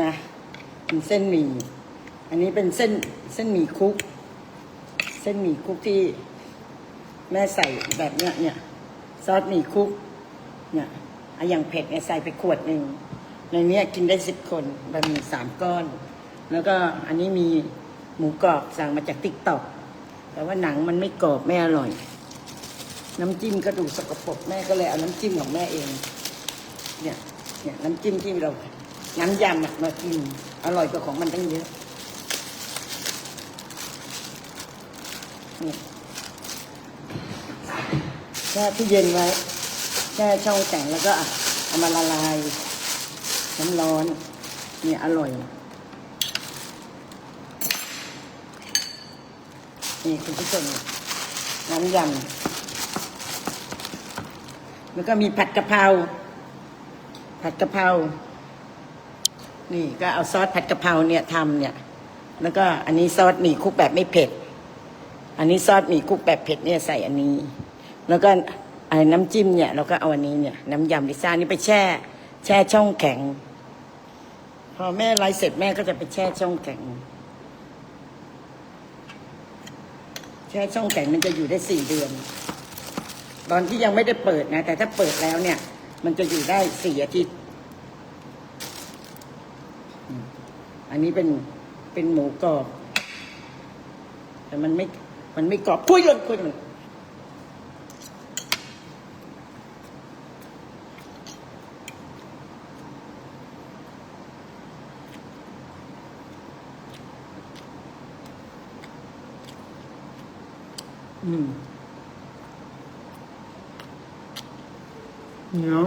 มาเป็นเส้นหมี่อันนี้เป็นเส้นเส้นหมี่คุก เส้นหมี่คุกที่แม่ใส่แบบเนี้ยเนี่ยซอสหมี่คุกเนี่ยอย่างเผ็ดเนี่ยใส่ไปขวดหนึ่งในเนี้ยกินได้สิบคนบะหมี่สามก้อน แล้วก็อันนี้มีหมูกรอบสั่งมาจากติ๊กต็อกแต่ว่าหนังมันไม่กรอบไม่อร่อย น้ำจิ้มก็ดูสกปรกแม่ก็เลยเอาน้ำจิ้มของแม่เอง เนี่ยเนี่ยน้ำจิ้มที่เรา น้ำยำมากิน อร่อยกว่าของมันตั้งเยอะแช่ที่เย็นไว้แช่ช่องแข็งแล้วก็เอามาละลายน้ำร้อน เนี่ยอร่อย นี่คุณผู้ชมน้ำยำแล้วก็มีผัดกะเพราผัดกะเพรา นี่ก็เอาซอสผัดกะเพราเนี่ยทำเนี่ย แล้วก็อันนี้ซอสหมี่คุกแบบไม่เผ็ด อันนี้ซอสหมี่คุกแบบเผ็ดเนี่ยใส่อันนี้ แล้วก็ไอ้น้ำจิ้มเนี่ยเราก็เอาอันนี้เนี่ยน้ำยำลิซ่านี่ไปแช่ แช่ช่องแข็ง พอแม่ไลฟ์เสร็จแม่ก็จะไปแช่ช่องแข็ง แช่ช่องแข็งมันจะอยู่ได้สี่เดือน ตอนที่ยังไม่ได้เปิดนะ แต่ถ้าเปิดแล้วเนี่ย มันจะอยู่ได้สี่อาทิตย์ อันนี้เป็นเป็นหมูกรอบ แต่มันไม่ มันไม่กรอบพุ้ยเลยพุ้ยเลยอืมเนียว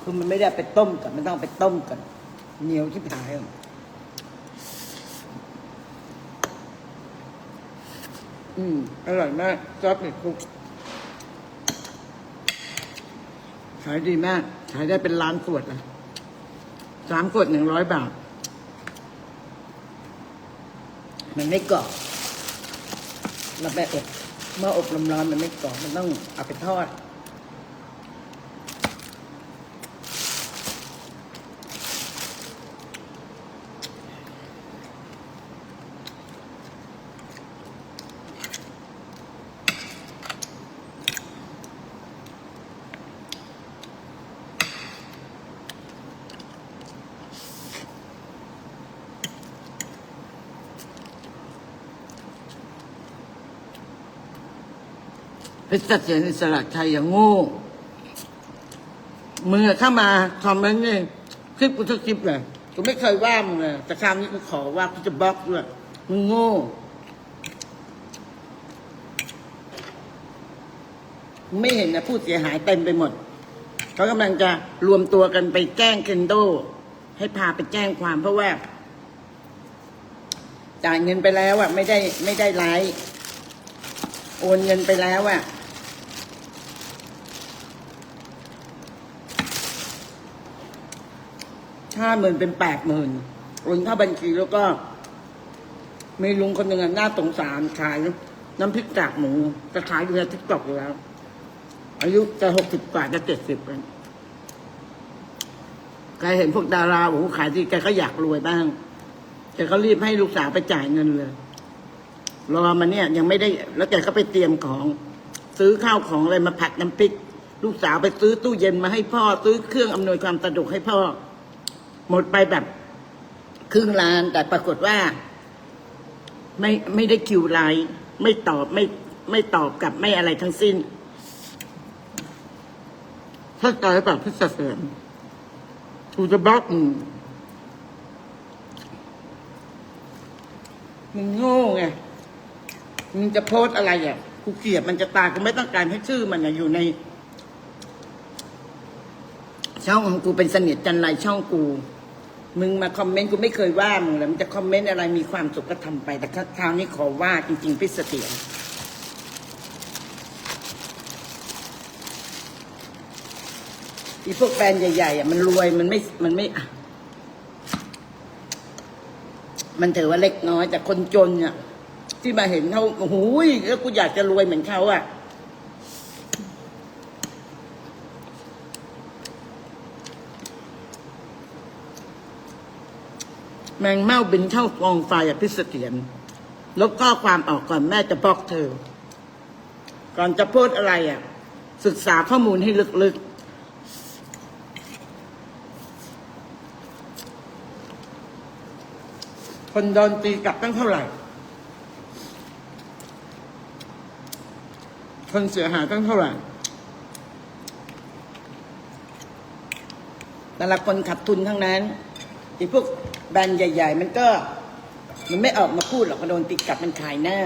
คือมันไม่ได้ไปต้มก่อนมันต้องไปต้มก่อนเหนียวที่ผายอะอืมอร่อยมากซอสเผ็ดคลุกขายดีมาก ขายได้เป็นล้านขวดเลยสามขวดหนึ่งร้อยบาท มันไม่กรอบเราไปอบเมื่ออบลมร้อนมันไม่กรอบมันต้องเอาไปทอด เพชรเสียรอิสระชัยอย่างโง่มึงอะเข้ามาคอมเมนต์นี่คลิปกูทุกคลิปเลยกูไม่เคยว่ามึงเลยแต่คราวนี้กูขอว่ากูจะบล็อกด้วยมึงโง่ไม่เห็นนะผู้เสียหายเต็มไปหมด เขากำลังจะรวมตัวกันไปแจ้งเคนโด ให้พาไปแจ้งความเพราะว่า จ่ายเงินไปแล้วอะไม่ได้ไม่ได้ไลฟ์โอนเงินไปแล้วอะ ห้าหมื่นเป็นแปดหมื่นโอนเข้าบัญชีแล้วก็ มีลุงคนหนึ่งอะน่าสงสารขายน้ำพริกกากหมูจะขายอยู่ในทิกตอกอยู่แล้ว อายุจะหกสิบกว่าจะเจ็ดสิบเองใครเห็นพวกดาราโอ้โหขายที่แกก็อยากรวยบ้างแกก็รีบให้ลูกสาวไปจ่ายเงินเลยรอมาเนี่ย ยังไม่ได้ แล้วแกก็ไปเตรียมของ ซื้อข้าวของอะไรมาผัดน้ำพริก ลูกสาวไปซื้อตู้เย็นมาให้พ่อ ซื้อเครื่องอำนวยความสะดวกให้พ่อ หมดไปแบบครึ่งล้าน แต่ปรากฏว่า ไม่ไม่ได้คิวไลน์ไม่ตอบไม่ไม่ตอบกลับไม่อะไรทั้งสิ้นถ้าใจแบบพิเศษกูจะบล็อกมึงมึงโง่ไงมึงจะโพสอะไรอะกูเกลียดมันจะตายกูไม่ต้องการให้ชื่อมันอยู่ใน ช่องของกูเป็นเสนียดจันไรช่องกู มึงมาคอมเมนต์กูไม่เคยว่ามึงเลยมึงจะคอมเมนต์อะไรมีความสุขก็ทำไป แต่คราวนี้ขอว่าจริง ๆพิเศษอีพวกแบรนด์ใหญ่ๆอะมันรวยมันไม่มันไม่มันถือว่าเล็กน้อย แต่คนจนอะที่มาเห็นเขาโอ้โหแล้วกูอยากจะรวยเหมือนเขาอะ แมงเม่าบินเข้ากองไฟอะพิสเตียนลบข้อความออกก่อนแม่จะบอกเธอ ก่อนจะพูดอะไรอะ ศึกษาข้อมูลให้ลึกๆ คนโดนตีกลับตั้งเท่าไหร่ คนเสียหายตั้งเท่าไหร่ แต่ละคนขัดทุนทั้งนั้น ไอ้พวกแบรนด์ใหญ่ ๆ มันก็ มันไม่ออกมาพูดหรอกมันโดนตีกลับมันขายหน้า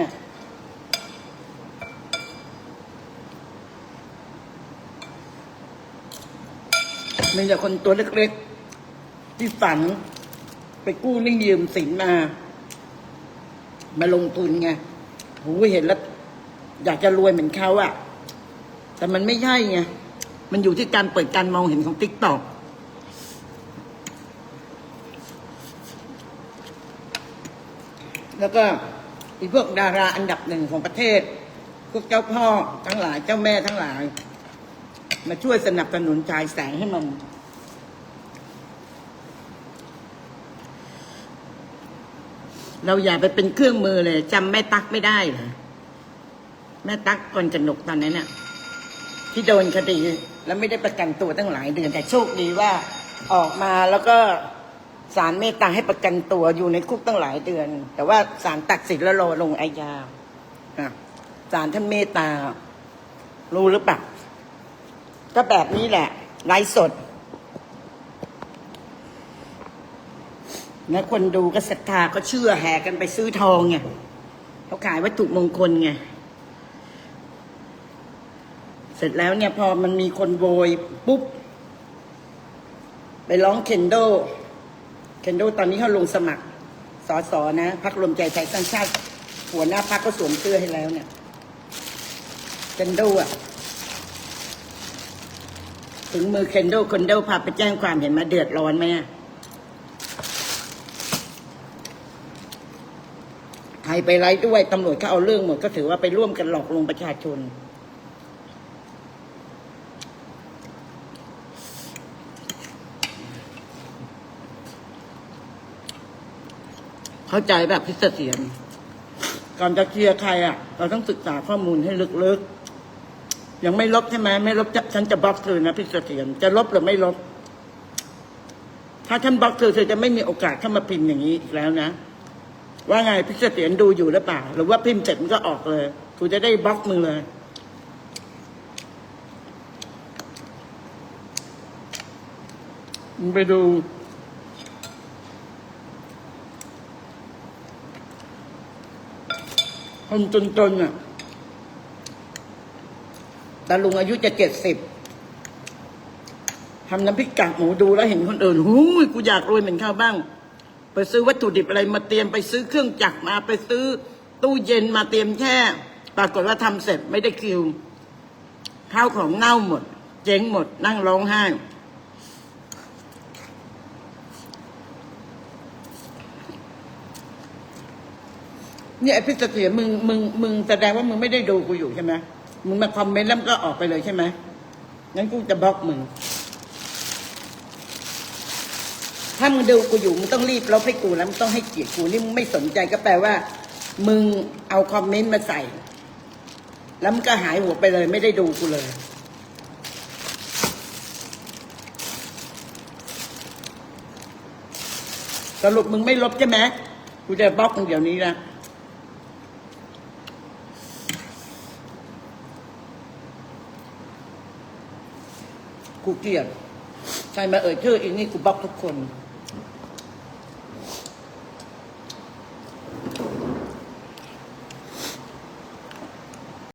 มีแต่คนตัวเล็กๆ ที่ฝัน ไปกู้หนี่ยืมสินมา มาลงทุนไงโหเห็นแล้ว อยากจะรวยเหมือนเขาอะแต่มันไม่ใช่ไง มันอยู่ที่การเปิดการมองเห็นของติ๊กต็อก แล้วก็อีพวกดาราอันดับหนึ่งของประเทศ พวกเจ้าพ่อทั้งหลายเจ้าแม่ทั้งหลาย มาช่วยสนับสนุนฉายแสงให้มันเราอย่าไปเป็นเครื่องมือเลยจำแม่ตักไม่ได้เหรอแม่ตักก่อนจะหนกตอนนั้นน่ะที่โดนคดี แล้วไม่ได้ประกันตัวตั้งหลายเดือนแต่โชคดีว่าออกมาแล้วก็ ศาลเมตตาให้ประกันตัวอยู่ในคุกตั้งหลายเดือน แต่ว่าศาลตัดสินแล้วรอลงอาญาศาลท่านเมตตา รู้หรือเปล่าก็แบบนี้แหละไลฟ์สดนะคนดูก็ศรัทธาก็เชื่อแห่กันไปซื้อทองไงเขาขายวัตถุมงคลไงเสร็จแล้วเนี่ยพอมันมีคนโวยปุ๊บ ไปร้องเคนโด เคนโดตอนนี้เขาลงสมัครสอสอนะพักรวมใจไทยสร้างชาติ หัวหน้าพักก็สวมเสื้อให้แล้วเนี่ยเคนโดอะ ถึงมือเคนโดเคนโดพาไปแจ้งความเห็นมาเดือดร้อนไหมใครไปไล่ด้วยตำรวจเขาเอาเรื่องหมดก็ถือว่าไปร่วมกันหลอกลวงประชาชน เข้าใจแบบพิเศษก่อนจะเคลียร์ใครอะ เราต้องศึกษาข้อมูลให้ลึกๆ ยังไม่ลบใช่ไหมไม่ลบจะฉันจะบล็อกเธอนะพิเศษจะลบหรือไม่ลบ ถ้าฉันบล็อกเธอเธอจะไม่มีโอกาสเข้ามาพิมพ์อย่างนี้อีกแล้วนะ ว่าไงพิเศษดูอยู่หรือเปล่า หรือว่าพิมพ์เสร็จมันก็ออกเลยกูจะได้บล็อกมึงเลยไปดู คนจนๆน่ะตาลุงอายุจะเจ็ดสิบทำน้ำพริกกากหมูดูแล้วเห็นคนอื่นหูยกูอยากรวยเหมือนเขาบ้าง ไปซื้อวัตถุดิบอะไรมาเตรียมไปซื้อเครื่องจักรมาไปซื้อ ตู้เย็นมาเตรียมแช่ ปรากฏว่าทำเสร็จไม่ได้คิวข้าวของเน่าหมด เจ๊งหมดนั่งร้องไห้ เนี่ยไอพิสเถียมึงมึงมึงแสดงว่ามึงไม่ได้ดูกูอยู่ใช่ไหมมึงมาคอมเมนต์แล้วก็ออกไปเลยใช่ไหมงั้นกูจะบล็อกมึง ถ้ามึงดูกูอยู่มึงต้องรีบลบให้กูแล้วมึงต้องให้เกียรติกูนี่มึงไม่สนใจก็แปลว่า มึงเอาคอมเมนต์มาใส่ แล้วมึงก็หายหัวไปเลย ไม่ได้ดูกูเลยสรุปมึงไม่ลบใช่ไหมกูจะบล็อกมึงเดี๋ยวนี้นะ กูเกลียดใครมาเอ่ยชื่ออีกนี่กูบล็อกทุกคน